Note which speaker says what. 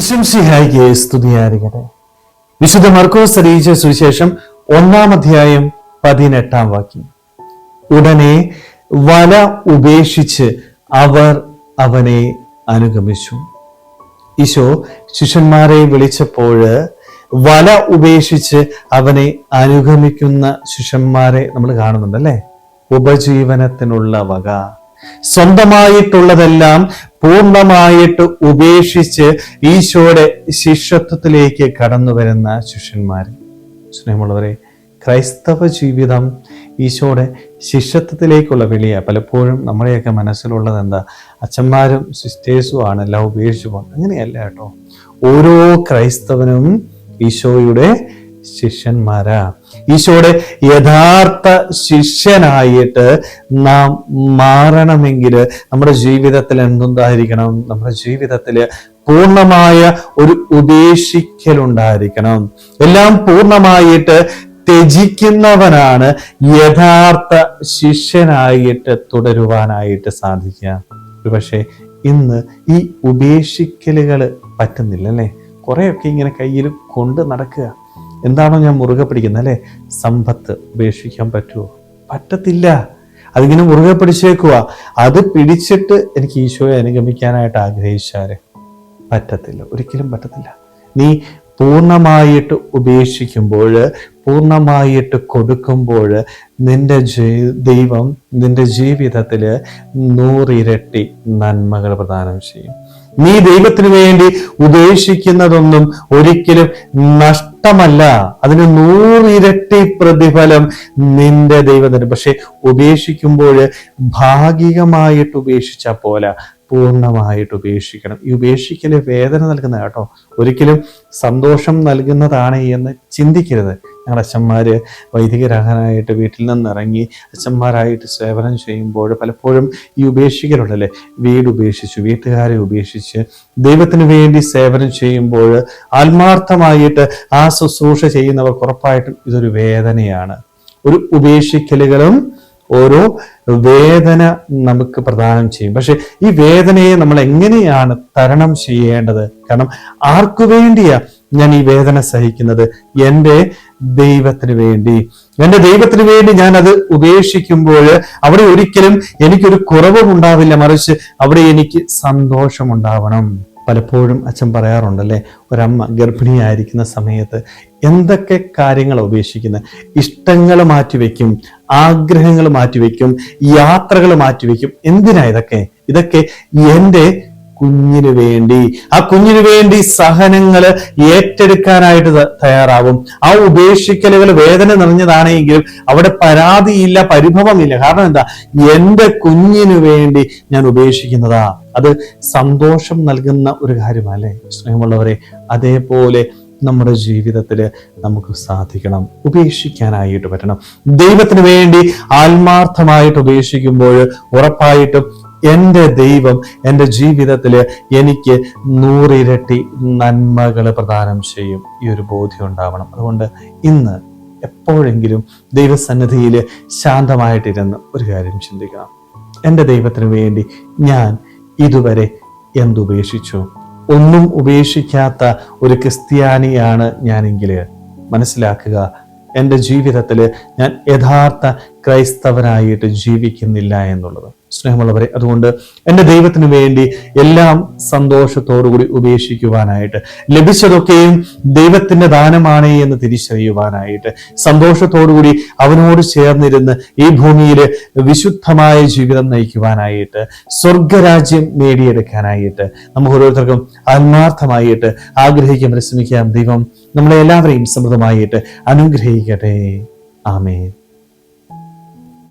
Speaker 1: വിശംസിഹായിക്ക് സ്തുതിയായിരിക്കട്ടെ വിശുദ്ധ മർക്കോസ് അറിയിച്ച സുവിശേഷം ഒന്നാം അധ്യായം പതിനെട്ടാം വാക്യം. ഉടനെ വല ഉപേക്ഷിച്ച് അവർ അവനെ അനുഗമിച്ചു. ഈശോ ശിഷ്യന്മാരെ വിളിച്ചപ്പോൾ വല ഉപേക്ഷിച്ച് അവനെ അനുഗമിക്കുന്ന ശിഷ്യന്മാരെ നമ്മൾ കാണുന്നുണ്ടല്ലേ? ഉപജീവനത്തിനുള്ള വക. സ്വന്തമായിട്ടുള്ളതെല്ലാം പൂർണമായിട്ട് ഉപേക്ഷിച്ച് ഈശോയുടെ ശിഷ്യത്വത്തിലേക്ക് കടന്നു വരുന്ന ശിഷ്യന്മാർ. സ്നേഹമുള്ളവരെ ക്രൈസ്തവ ജീവിതം ഈശോയുടെ ശിഷ്യത്വത്തിലേക്കുള്ള വിളിയാണ് പലപ്പോഴും നമ്മുടെയൊക്കെ മനസ്സിലുള്ളത് എന്താ? അച്ഛന്മാരും സിസ്റ്റേഴ്സും ആണ് എല്ലാം ഉപേക്ഷിച്ചു പോകുന്നത്. അങ്ങനെയല്ല കേട്ടോ. ഓരോ ക്രൈസ്തവനും ഈശോയുടെ ശിഷ്യന്മാരാ. ഈശോയുടെ യഥാർത്ഥ ശിഷ്യനായിട്ട് നാം മാറണമെങ്കിൽ നമ്മുടെ ജീവിതത്തിൽ എന്തുണ്ടായിരിക്കണം? നമ്മുടെ ജീവിതത്തിൽ പൂർണമായ ഒരു ഉപേക്ഷിക്കലുണ്ടായിരിക്കണം. എല്ലാം പൂർണമായിട്ട് ത്യജിക്കുന്നവനാണ് യഥാർത്ഥ ശിഷ്യനായിട്ട് തുടരുവാനായിട്ട് സാധിക്കുക. ഒരുപക്ഷെ ഇന്ന് ഈ ഉപേക്ഷിക്കലുകൾ പറ്റുന്നില്ല അല്ലേ കുറേയൊക്കെ ഇങ്ങനെ കയ്യിൽ കൊണ്ട് നടക്കുക. എന്താണോ ഞാൻ മുറുകെ പിടിക്കുന്നത് അല്ലേ? സമ്പത്ത് ഉപേക്ഷിക്കാൻ പറ്റുമോ പറ്റത്തില്ല. അതിങ്ങനെ മുറുകെ പിടിച്ചേക്കുക അത് പിടിച്ചിട്ട് എനിക്ക് ഈശോയെ അനുഗമിക്കാനായിട്ട് ആഗ്രഹിച്ചാൽ പറ്റത്തില്ല. ഒരിക്കലും പറ്റത്തില്ല. നീ പൂർണമായിട്ട് ഉപേക്ഷിക്കുമ്പോൾ പൂർണമായിട്ട് കൊടുക്കുമ്പോൾ നിന്റെ ദൈവം നിന്റെ ജീവിതത്തിൽ നൂറിരട്ടി നന്മകൾ പ്രദാനം ചെയ്യും. നീ ദൈവത്തിന് വേണ്ടി ഉപേക്ഷിക്കുന്നതൊന്നും ഒരിക്കലും നഷ്ടമല്ല. അതിന് നൂറിരട്ടി പ്രതിഫലം നിന്റെ ദൈവത്തിന്. പക്ഷെ ഉപേക്ഷിക്കുമ്പോൾ ഭാഗികമായിട്ട് ഉപേക്ഷിച്ചാൽ പോലെ പൂർണമായിട്ട് ഉപേക്ഷിക്കണം. ഈ ഉപേക്ഷിക്കൽ വേദന നൽകുന്ന കേട്ടോ. ഒരിക്കലും സന്തോഷം നൽകുന്നതാണ് എന്ന് ചിന്തിക്കരുത്. ഞങ്ങളുടെ അച്ഛന്മാർ വൈദികരാകാനായിട്ട് വീട്ടിൽ നിന്ന് ഇറങ്ങി അച്ഛന്മാരായിട്ട് സേവനം ചെയ്യുമ്പോൾ പലപ്പോഴും ഈ ഉപേക്ഷിക്കലുണ്ടല്ലേ? വീട് ഉപേക്ഷിച്ചു വീട്ടുകാരെ ഉപേക്ഷിച്ച് ദൈവത്തിന് വേണ്ടി സേവനം ചെയ്യുമ്പോൾ ആത്മാർത്ഥമായിട്ട് ആ ശുശ്രൂഷ ചെയ്യുന്നവർക്ക് ഉറപ്പായിട്ടും ഇതൊരു വേദനയാണ്. ഒരു ഉപേക്ഷിക്കലുകളും ഓരോ വേദന നമുക്ക് പ്രദാനം ചെയ്യും. പക്ഷെ ഈ വേദനയെ നമ്മൾ എങ്ങനെയാണ് തരണം ചെയ്യേണ്ടത്? കാരണം ആർക്കു വേണ്ടിയാ ഞാൻ ഈ വേദന സഹിക്കുന്നത് എന്റെ ദൈവത്തിന് വേണ്ടി. എന്റെ ദൈവത്തിന് വേണ്ടി ഞാൻ അത് ഉപേക്ഷിക്കുമ്പോൾ അവിടെ ഒരിക്കലും എനിക്കൊരു കുറവും ഉണ്ടാവില്ല. മറിച്ച് അവിടെ എനിക്ക് സന്തോഷമുണ്ടാവണം. പലപ്പോഴും അച്ഛൻ പറയാറുണ്ടല്ലേ ഒരമ്മ ഗർഭിണിയായിരിക്കുന്ന സമയത്ത് എന്തൊക്കെ കാര്യങ്ങൾ ഉപേക്ഷിക്കുന്നത്? ഇഷ്ടങ്ങൾ മാറ്റിവെക്കും ആഗ്രഹങ്ങൾ മാറ്റിവെക്കും യാത്രകൾ മാറ്റിവെക്കും. എന്തിനാ ഇതൊക്കെ? ഇതൊക്കെ എന്റെ കുഞ്ഞിന് വേണ്ടി ആ കുഞ്ഞിന് വേണ്ടി സഹനങ്ങൾ ഏറ്റെടുക്കാനായിട്ട് തയ്യാറാവും. ആ ഉപേക്ഷിക്കലുകൾ വേദന നിറഞ്ഞതാണെങ്കിലും അവിടെ പരാതിയില്ല പരിഭവമില്ല. കാരണം എന്താ? എന്റെ കുഞ്ഞിന് വേണ്ടി ഞാൻ ഉപേക്ഷിക്കുന്നതാ. അത് സന്തോഷം നൽകുന്ന ഒരു കാര്യമല്ലേ സ്നേഹമുള്ളവരെ അതേപോലെ നമ്മുടെ ജീവിതത്തിൽ നമുക്ക് സാധിക്കണം. ഉപേക്ഷിക്കാനായിട്ട് പറ്റണം. ദൈവത്തിന് വേണ്ടി ആത്മാർത്ഥമായിട്ട് ഉപേക്ഷിക്കുമ്പോൾ ഉറപ്പായിട്ടും എന്റെ ദൈവം എന്റെ ജീവിതത്തിൽ എനിക്ക് നൂറിരട്ടി നന്മകൾ പ്രദാനം ചെയ്യും. ഈ ഒരു ബോധ്യം ഉണ്ടാവണം. അതുകൊണ്ട് ഇന്ന് എപ്പോഴെങ്കിലും ദൈവസന്നിധിയിൽ ശാന്തമായിട്ടിരുന്ന് ഒരു കാര്യം ചിന്തിക്കണം. എന്റെ ദൈവത്തിന് വേണ്ടി ഞാൻ ഇതുവരെ എന്തുപേക്ഷിച്ചു ഒന്നും ഉപേക്ഷിക്കാത്ത ഒരു ക്രിസ്ത്യാനിയാണ് ഞാനെങ്കിൽ മനസ്സിലാക്കുക എന്റെ ജീവിതത്തിൽ ഞാൻ യഥാർത്ഥ ക്രൈസ്തവനായിട്ട് ജീവിക്കുന്നില്ല എന്നുള്ളത്. സ്നേഹമുള്ളവരെ അതുകൊണ്ട് എന്റെ ദൈവത്തിന് വേണ്ടി എല്ലാം സന്തോഷത്തോടുകൂടി ഉപേക്ഷിക്കുവാനായിട്ട് ലഭിച്ചതൊക്കെയും ദൈവത്തിന്റെ ദാനമാണ് എന്ന് തിരിച്ചറിയുവാനായിട്ട് സന്തോഷത്തോടുകൂടി അവനോട് ചേർന്നിരുന്ന് ഈ ഭൂമിയിൽ വിശുദ്ധമായ ജീവിതം നയിക്കുവാനായിട്ട് സ്വർഗരാജ്യം നേടിയെടുക്കാനായിട്ട് നമുക്ക് ഓരോരുത്തർക്കും ആത്മാർത്ഥമായിട്ട് ആഗ്രഹിക്കാൻ പരിശ്രമിക്കാം. ദൈവം നമ്മളെ എല്ലാവരെയും സമൃദ്ധമായിട്ട് അനുഗ്രഹിക്കട്ടെ. ആമേൻ.